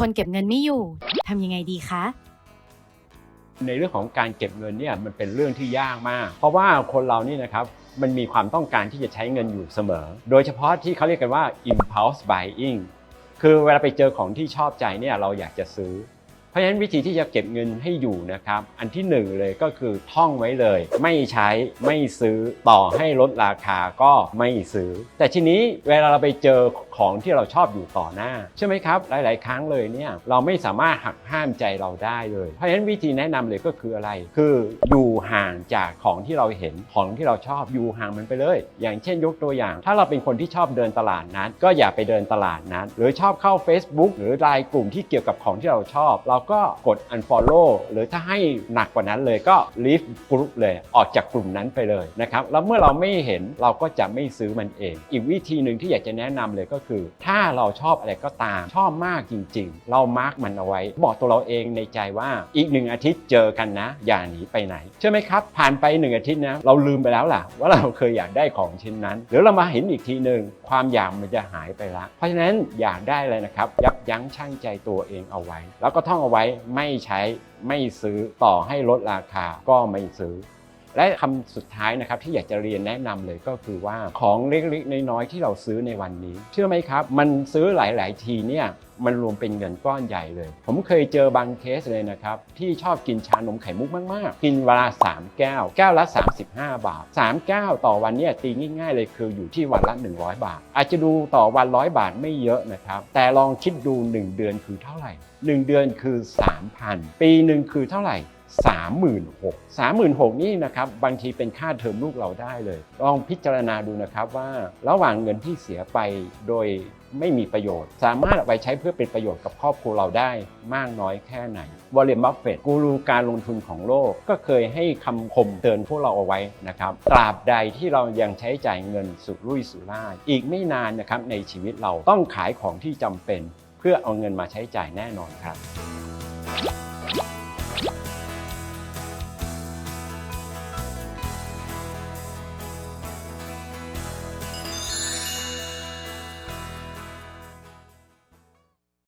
คนเก็บเงินไม่อยู่ทำยังไงดีคะในเรื่องของการเก็บเงินเนี่ยมันเป็นเรื่องที่ยากมาก เพราะว่าคนเรานี่นะครับมันมีความต้องการที่จะใช้เงินอยู่เสมอ โดยเฉพาะที่เขาเรียกกันว่า impulse buying คือเวลาไปเจอของที่ชอบใจเนี่ยเราอยากจะซื้อ เพราะฉะนั้นวิธีที่จะเก็บเงินให้อยู่นะครับ อันที่หนึ่งเลยก็คือท่องไว้เลย ไม่ใช้ไม่ซื้อต่อให้ลดราคาก็ไม่ซื้อ แต่ทีนี้เวลาเราไปเจอ ของที่เราชอบอยู่ต่อหน้า ใช่ไหมครับ หลาย ๆ ครั้งเลยเนี่ยเราไม่สามารถหักห้ามใจเราได้เลย เพราะฉะนั้นวิธีแนะนำเลยก็คืออะไร คืออยู่ห่างจากของที่เราเห็นของที่เราชอบอยู่ห่างมันไปเลย อย่างเช่นยกตัวอย่าง ถ้าเราเป็นคนที่ชอบเดินตลาดนัดก็อย่าไปเดินตลาดนัดหรือชอบเข้า Facebook หรือรายกลุ่มที่เกี่ยวกับของที่เราชอบ เราก็กด unfollow หรือถ้าให้หนักกว่านั้นเลยก็ leave group เลยออกจากกลุ่มนั้นไปเลยนะครับแล้วเมื่อเราไม่เห็นเราก็จะไม่ซื้อมันเอง อีกวิธีหนึ่งที่อยากจะแนะนำเลยก็คือ ถ้าเราชอบอะไรก็ตาม ชอบมากจริง ๆ เรามาร์กมันเอาไว้ บอกตัวเราเองในใจว่าอีกหนึ่งอาทิตย์เจอกันนะ อย่าหนีไปไหนใช่ไหมครับ ผ่านไปหนึ่งอาทิตย์นะเราลืมไปแล้วล่ะ ว่าเราเคยอยากได้ของชิ้นนั้นหรือเรามาเห็นอีกทีหนึ่งความอยากมันจะหายไปละ เพราะฉะนั้นอยากได้เลยนะครับ ยับยั้งชั่งใจตัวเองเอาไว้ แล้วก็ท่องเอาไว้ไม่ใช้ไม่ซื้อต่อให้ลดราคาก็ไม่ซื้อ และคำสุดท้ายนะครับที่อยากจะเรียนแนะนำเลยก็คือว่าของเล็กๆน้อยๆที่เราซื้อในวันนี้ เชื่อไหมครับ มันซื้อหลาย ๆ ทีเนี่ยมันรวมเป็นเงินก้อนใหญ่เลย ผมเคยเจอบางเคสเลยนะครับ ที่ชอบกินชานมไข่มุกมาก ๆ กินเวลา 3 แก้ว แก้วละ 35 บาท 3 แก้วต่อวันเนี่ยตีง่าย ๆ เลยคืออยู่ที่วันละ 100 บาท อาจจะดูต่อวันร้อยบาทไม่เยอะนะครับ แต่ลองคิดดู 1 เดือนคือเท่าไหร่ 1 เดือนคือ 3,000 ปีหนึ่งคือเท่าไหร่ 36,000 36,000นี่นะครับบางทีเป็นค่าเทอมลูกเราได้เลย ลองพิจารณาดูนะครับว่าระหว่างเงินที่เสียไปโดยไม่มีประโยชน์ สามารถเอาไปใช้เพื่อเป็นประโยชน์กับครอบครัวเราได้มากน้อยแค่ไหนวอลเลนบัฟเฟตกูรูการลงทุนของโลกก็เคยให้คำคมเตือนพวกเราเอาไว้นะครับตราบใดที่เรายังใช้จ่ายเงินสุรุ่ยสุร่ายอีกไม่นานนะครับในชีวิตเราต้องขายของที่จำเป็น เพื่อเอาเงินมาใช้จ่ายแน่นอนครับ